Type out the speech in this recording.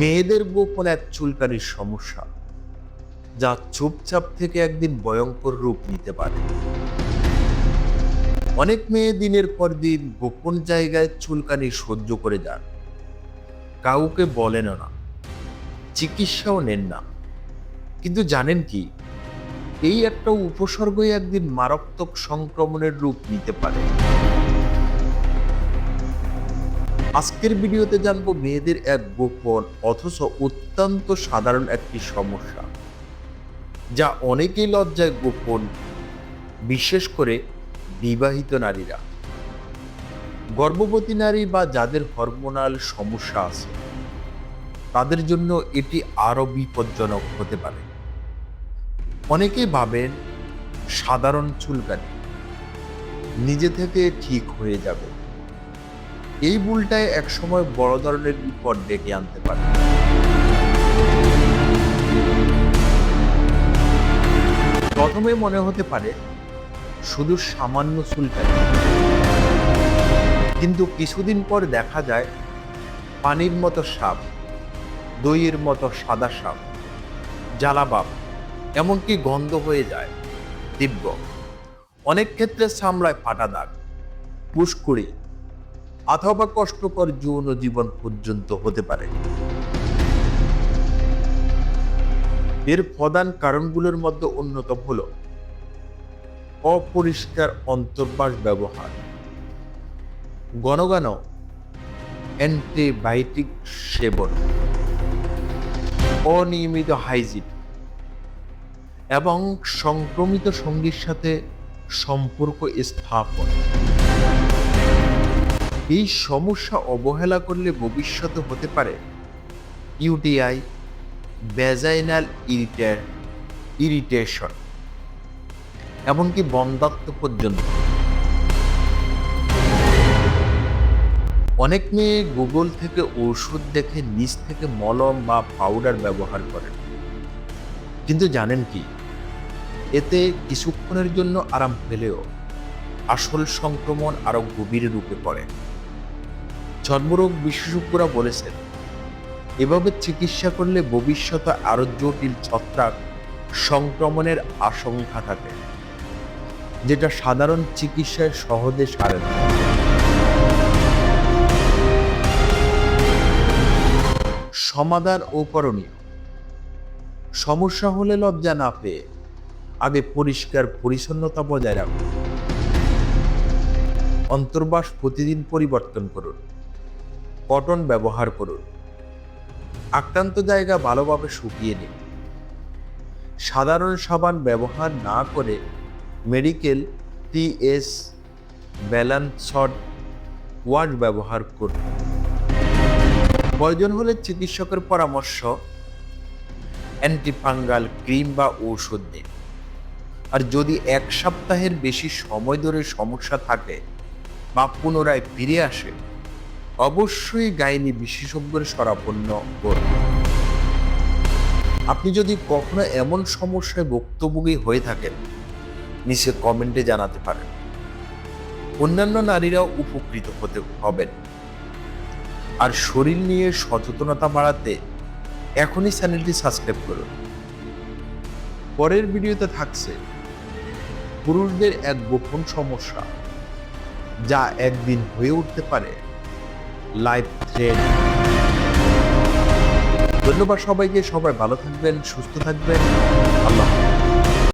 মেয়েদের গোপন এক চুলকানির সমস্যা, যা চুপচাপ থেকে একদিন ভয়ঙ্কর রূপ নিতে পারে। অনেক মেয়ে দিনের পর দিন গোপন জায়গায় চুলকানি সহ্য করে যান। কাউকে বলেন না, চিকিৎসাও নেন না। কিন্তু জানেন কি, এই একটা উপসর্গই একদিন মারাত্মক সংক্রমণের রূপ নিতে পারে। আজকের ভিডিওতে জানব মেয়েদের এক গোপন অথচ অত্যন্ত সাধারণ একটি সমস্যা, যা অনেকেই লজ্জায় গোপন, বিশেষ করে বিবাহিত নারীরা। গর্ভবতী নারী বা যাদের হরমোনাল সমস্যা আছে, তাদের জন্য এটি আরও বিপজ্জনক হতে পারে। অনেকেই ভাবেন সাধারণ চুলকানি, নিজে থেকে ঠিক হয়ে যাবে। এই ভুলটায় একসময় বড় ধরনের বিপদ ডেকে আনতে পারে। প্রথমে মনে হতে পারে শুধু সামান্য চুলকানি কিন্তু কিছুদিন পর দেখা যায় পানির মতো সাপ, দইয়ের মতো সাদা সাপ জ্বালাবাপ এমনকি গন্ধ হয়ে যায়, তীব্র। অনেক ক্ষেত্রে সামলায় ফাটা দাগ, পুষ্করি অথবা কষ্টকর যৌন জীবন পর্যন্ত হতে পারে। এর প্রধান কারণগুলোর মধ্যে অন্যতম হল অপরিষ্কার অন্তর্বাস ব্যবহার। ঘন অ্যান্টিবায়োটিক সেবন, অনিয়মিত হাইজিন এবং সংক্রমিত সঙ্গীর সাথে সম্পর্ক স্থাপন। এই সমস্যা অবহেলা করলে ভবিষ্যতে হতে পারে। ইউটিআই ভ্যাজাইনাল ইরিটের ইরিটেশন এমনকি বন্ধাত্ম পর্যন্ত। অনেক মেয়ে গুগল থেকে ওষুধ দেখে নিচ থেকে মলম বা পাউডার ব্যবহার করেন কিন্তু জানেন কি? এতে কিছুক্ষণের জন্য আরাম পেলেও আসল সংক্রমণ আরও গভীর রূপে পড়ে। চর্মরোগ বিশেষজ্ঞরা বলেছেন, এভাবে চিকিৎসা করলে ভবিষ্যতে আরও জটিল ছত্রাক সংক্রমণের আশঙ্কা থাকে, যেটা সাধারণ চিকিৎসায় সহজে সারে না। সমাধান ও করণীয়। সমস্যা হলে লজ্জা না পেয়ে আগে পরিষ্কার পরিচ্ছন্নতা বজায় রাখুন। অন্তর্বাস প্রতিদিন পরিবর্তন করুন। কটন ব্যবহার করুন। আক্রান্ত জায়গা ভালোভাবে শুকিয়ে নিন। সাধারণ সাবান ব্যবহার না করে মেডিকেল টিএস ব্যালান্সড ওয়াশ ব্যবহার করুন। প্রয়োজন হলে চিকিৎসকের পরামর্শ, অ্যান্টিফাঙ্গাল ক্রিম বা ঔষধ নিন। আর যদি এক সপ্তাহের বেশি সময় ধরে সমস্যা থাকে বা পুনরায় ফিরে আসে অবশ্যই গাইনি বিশেষজ্ঞের শরাপন্ন করবে আপনি যদি কখনো এমন সমস্যায় ভুক্তভোগী হয়ে থাকেন নিচে কমেন্টে জানাতে পারেন। অন্যান্য নারীরাও উপকৃত হতে হবেন। আর শরীর নিয়ে সচেতনতা বাড়াতে এখনই চ্যানেলটি সাবস্ক্রাইব করুন। পরের ভিডিওতে থাকছে পুরুষদের এক গোপন সমস্যা, যা একদিন হয়ে উঠতে পারে। লাইফ থ্রেড ধন্যবাদ সবাইকে সবাই ভালো থাকবেন সুস্থ থাকবেন আল্লাহ।